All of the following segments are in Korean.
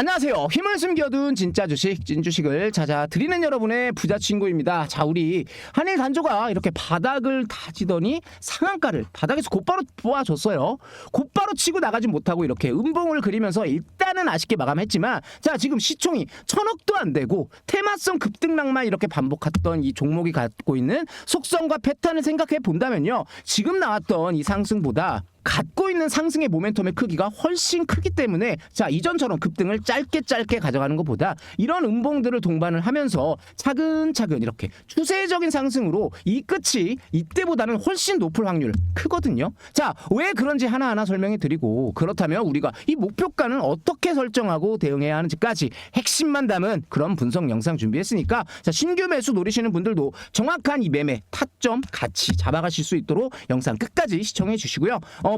안녕하세요. 힘을 숨겨둔 진짜 주식, 찐 주식을 찾아 드리는 여러분의 부자 친구입니다. 자, 우리 한일 단조가 이렇게 바닥을 다지더니 상한가를 바닥에서 곧바로 보아줬어요. 곧바로 치고 나가지 못하고 이렇게 음봉을 그리면서 일단은 아쉽게 마감했지만 자, 지금 시총이 천억도 안 되고 테마성 급등락만 이렇게 반복했던 이 종목이 갖고 있는 속성과 패턴을 생각해 본다면요. 지금 나왔던 이 상승보다 갖고 있는 상승의 모멘텀의 크기가 훨씬 크기 때문에 자 이전처럼 급등을 짧게 짧게 가져가는 것보다 이런 음봉들을 동반을 하면서 차근차근 이렇게 추세적인 상승으로 이 끝이 이때보다는 훨씬 높을 확률 크거든요. 자 왜 그런지 하나하나 설명해 드리고 그렇다면 우리가 이 목표가는 어떻게 설정하고 대응해야 하는지까지 핵심만 담은 그런 분석 영상 준비했으니까 자 신규 매수 노리시는 분들도 정확한 이 매매 타점 같이 잡아가실 수 있도록 영상 끝까지 시청해 주시고요. 어,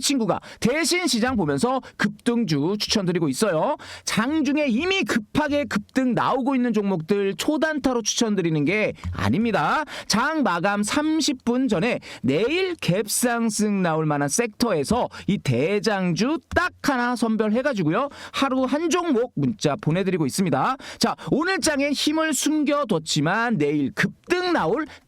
친구가 대신 시장 보면서 급등주 추천드리고 있어요. 장 중에 이미 급하게 급등 나오고 있는 종목들 초단타로 추천드리는 게 아닙니다. 장 마감 30분 전에 내일 갭상승 나올 만한 섹터에서 이 대장주 딱 하나 선별해가지고요. 하루 한 종목 문자 보내드리고 있습니다. 자, 오늘 장에 힘을 숨겨뒀지만 내일 급등 나올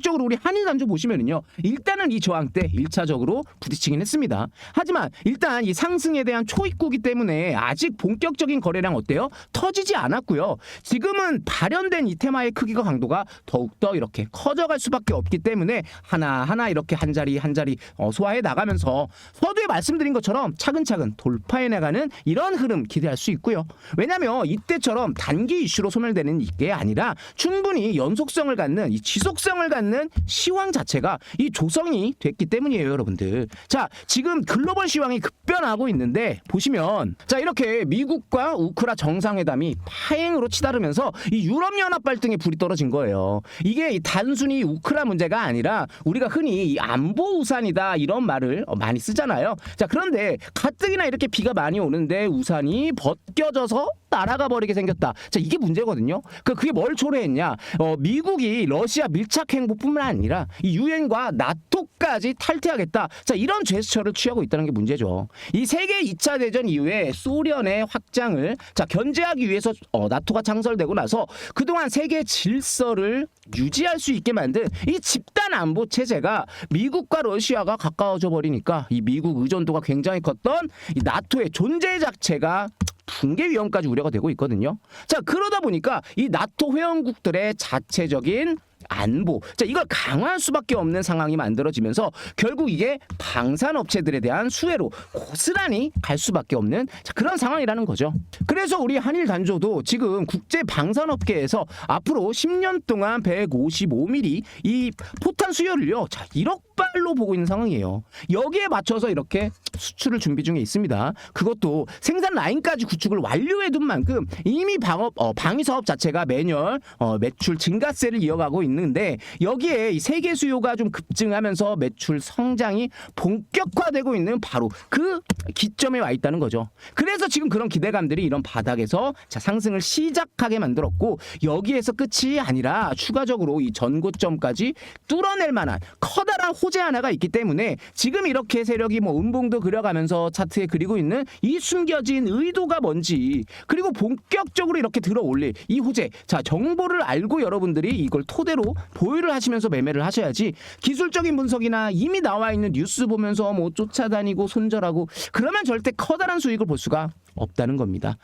적으로 우리 한일 단조 보시면은요. 일단은 이 저항 때 1차적으로 부딪히긴 했습니다. 하지만 일단 이 상승에 대한 초입구기 때문에 아직 본격적인 거래량 어때요? 터지지 않았고요. 지금은 발현된 이 테마의 크기가 강도가 더욱더 이렇게 커져갈 수밖에 없기 때문에 하나하나 이렇게 한 자리 한 자리 어, 소화해 나가면서 서두에 말씀드린 것처럼 차근차근 돌파해 나가는 이런 흐름 기대할 수 있고요. 왜냐하면 이때처럼 단기 이슈로 소멸되는 이게 아니라 충분히 연속성을 갖는 이 지속성을 갖는 시황 자체가 이 조성이 됐기 때문이에요, 여러분들. 자, 지금 글로벌 시황이 급변하고 있는데 보시면 자 이렇게 미국과 우크라 정상회담이 파행으로 치달으면서 이 유럽 연합 발등에 불이 떨어진 거예요. 이게 이 단순히 우크라 문제가 아니라 우리가 흔히 이 안보 우산이다 이런 말을 어, 많이 쓰잖아요. 자 그런데 가뜩이나 이렇게 비가 많이 오는데 우산이 벗겨져서 날아가 버리게 생겼다. 자 이게 문제거든요. 그 그게 뭘 초래했냐? 어, 미국이 러시아 밀착 행보뿐만 아니라 이 유엔과 나토까지 탈퇴하겠다. 자 이런 제스처를 취하고 있다는 게 문제죠. 이 세계 2차 대전 이후에 소련의 확장을 자 견제하기 위해서 어, 나토가 창설되고 나서 그동안 세계 질서를 유지할 수 있게 만든 이 집단 안보 체제가 미국과 러시아가 가까워져 버리니까 이 미국 의존도가 굉장히 컸던 이 나토의 존재 자체가 붕괴 위험까지 우려가 되고 있거든요. 자 그러다 보니까 이 나토 회원국들의 자체적인 안보, 자 이걸 강화할 수밖에 없는 상황이 만들어지면서 결국 이게 방산 업체들에 대한 수혜로 고스란히 갈 수밖에 없는 자, 그런 상황이라는 거죠. 그래서 우리 한일 단조도 지금 국제 방산업계에서 앞으로 10년 동안 155mm 이 포탄 수요를요, 자 1억 발로 보고 있는 상황이에요. 여기에 맞춰서 이렇게 수출을 준비 중에 있습니다. 그것도 생산 라인까지 구축을 완료해둔 만큼 이미 방업 어, 방위 사업 자체가 매년 어, 매출 증가세를 이어가고 있는 있는데 여기에 이 세계 수요가 좀 급증하면서 매출 성장이 본격화되고 있는 바로 그 기점에 와 있다는 거죠. 그래서 지금 그런 기대감들이 이런 바닥에서 자, 상승을 시작하게 만들었고 여기에서 끝이 아니라 추가적으로 이 전고점까지 뚫어낼 만한 커다란 호재 하나가 있기 때문에 지금 이렇게 세력이 뭐 음봉도 그려가면서 차트에 그리고 있는 이 숨겨진 의도가 뭔지 그리고 본격적으로 이렇게 들어 올릴 이 호재 자 정보를 알고 여러분들이 이걸 토대로 보유를 하시면서 매매를 하셔야지 기술적인 분석이나 이미 나와 있는 뉴스 보면서 뭐 쫓아다니고 손절하고 그러면 절대 커다란 수익을 볼 수가 없다는 겁니다.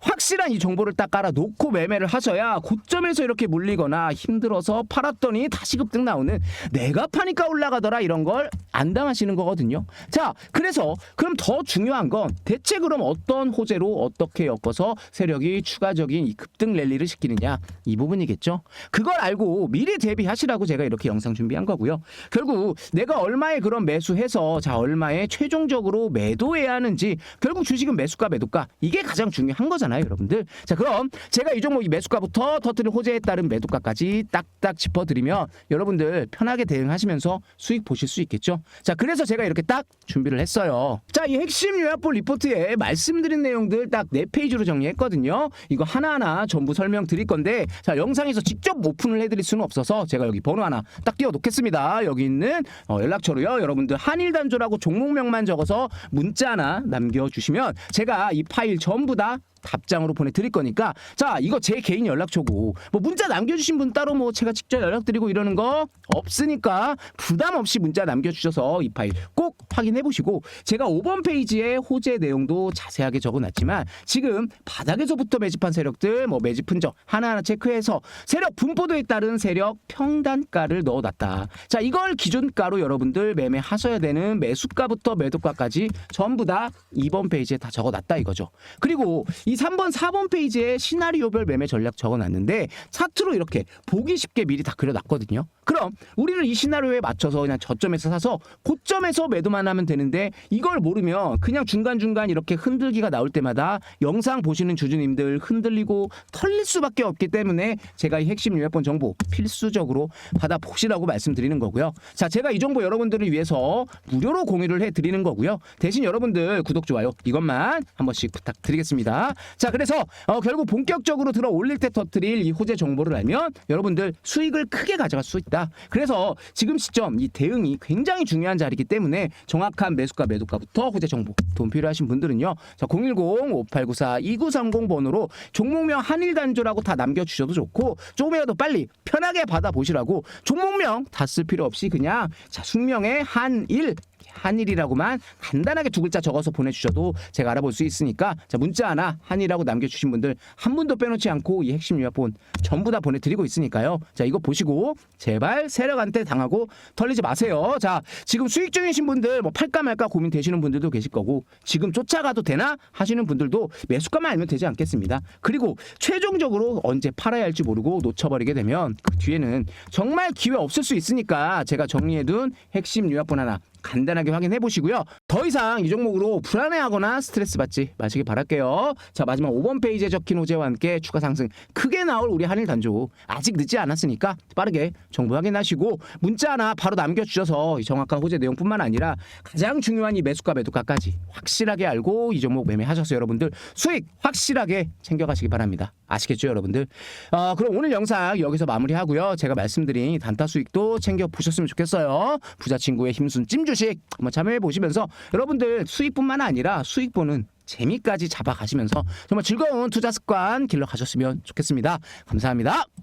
확실한 이 정보를 딱 깔아 놓고 매매를 하셔야 고점에서 이렇게 물리거나 힘들어서 팔았더니 다시 급등 나오는 내가 파니까 올라가더라 이런 걸 안 당하시는 거거든요. 자, 그래서 그럼 더 중요한 건 대체 그럼 어떤 호재로 어떻게 엮어서 세력이 추가적인 이 급등 랠리를 시키느냐 이 부분이겠죠. 그걸 알고 미리 대비하시라고 제가 이렇게 영상 준비한 거고요. 결국 내가 얼마에 그런 매수해서 자 얼마에 최종적으로 매도해야 하는지 결국 주식은 매수가 매도 가 이게 가장 중요한 거잖아요, 여러분들. 자, 그럼 제가 이 종목 이 매수가부터 터트린 호재에 따른 매도가까지 딱딱 짚어드리면 여러분들 편하게 대응하시면서 수익 보실 수 있겠죠. 자, 그래서 제가 이렇게 딱 준비를 했어요. 자, 이 핵심 요약본 리포트에 말씀드린 내용들 딱 네 페이지로 정리했거든요. 이거 하나하나 전부 설명드릴 건데 자, 영상에서 직접 오픈을 해드릴 수는 없어서 제가 여기 번호 하나 딱 띄워 놓겠습니다. 여기 있는 어, 연락처로요. 여러분들 한일단조라고 종목명만 적어서 문자 하나 남겨주시면 제가 이 파일 전부 다 답장으로 보내드릴 거니까. 자 이거 제 개인 연락처고. 뭐 문자 남겨주신 분 따로 뭐 제가 직접 연락드리고 이러는 거 없으니까 부담 없이 문자 남겨주셔서 이 파일 꼭 확인해 보시고 제가 5번 페이지에 호재 내용도 자세하게 적어놨지만 지금 바닥에서부터 매집한 세력들 뭐 매집 흔적 하나하나 체크해서 세력 분포도에 따른 세력 평단가를 넣어놨다. 자 이걸 기준가로 여러분들 매매하셔야 되는 매수가부터 매도가까지 전부 다 2번 페이지에 다 적어놨다 이거죠. 그리고 이 3번, 4번 페이지에 시나리오별 매매 전략 적어놨는데 차트로 이렇게 보기 쉽게 미리 다 그려놨거든요. 그럼 우리는 이 시나리오에 맞춰서 그냥 저점에서 사서 고점에서 매도만 하면 되는데 이걸 모르면 그냥 중간중간 이렇게 흔들기가 나올 때마다 영상 보시는 주주님들 흔들리고 털릴 수밖에 없기 때문에 제가 이 핵심 요약본 정보 필수적으로 받아보시라고 말씀드리는 거고요. 자, 제가 이 정보 여러분들을 위해서 무료로 공유를 해드리는 거고요. 대신 여러분들 구독, 좋아요 이것만 한 번씩 부탁드리겠습니다. 자, 그래서 어, 결국 본격적으로 들어 올릴 때 터트릴 이 호재 정보를 알면 여러분들 수익을 크게 가져갈 수 있다. 그래서 지금 시점 이 대응이 굉장히 중요한 자리이기 때문에 정확한 매수가 매도가부터 호재 정보 도움 필요하신 분들은요. 자, 010-5894-2930 번호로 종목명 한일 단조라고 다 남겨 주셔도 좋고 조금이라도 빨리 편하게 받아 보시라고 종목명 다 쓸 필요 없이 그냥 자, 숙명의 한일 한일이라고만 간단하게 두 글자 적어서 보내주셔도 제가 알아볼 수 있으니까 자 문자 하나 한이라고 남겨주신 분들 한 분도 빼놓지 않고 이 핵심 요약본 전부 다 보내드리고 있으니까요. 자 이거 보시고 제발 세력한테 당하고 털리지 마세요. 자 지금 수익 중이신 분들 뭐 팔까 말까 고민 되시는 분들도 계실 거고 지금 쫓아가도 되나 하시는 분들도 매수가만 알면 되지 않겠습니다. 그리고 최종적으로 언제 팔아야 할지 모르고 놓쳐버리게 되면 그 뒤에는 정말 기회 없을 수 있으니까 제가 정리해둔 핵심 요약본 하나 간단하게 확인해 보시고요. 더 이상 이 종목으로 불안해하거나 스트레스 받지 마시길 바랄게요. 자 마지막 5번 페이지에 적힌 호재와 함께 추가 상승 크게 나올 우리 한일 단조 아직 늦지 않았으니까 빠르게 정보 확인하시고 문자 하나 바로 남겨주셔서 이 정확한 호재 내용뿐만 아니라 가장 중요한 이 매수가 매도가까지 확실하게 알고 이 종목 매매하셔서 여러분들 수익 확실하게 챙겨가시기 바랍니다. 아시겠죠 여러분들? 어, 그럼 오늘 영상 여기서 마무리하고요. 제가 말씀드린 단타 수익도 챙겨 보셨으면 좋겠어요. 부자 친구의 힘순 찜주식 한번 참여해 보시면서 여러분들 수익뿐만 아니라 수익 보는 재미까지 잡아가시면서 정말 즐거운 투자 습관 길러 가셨으면 좋겠습니다. 감사합니다.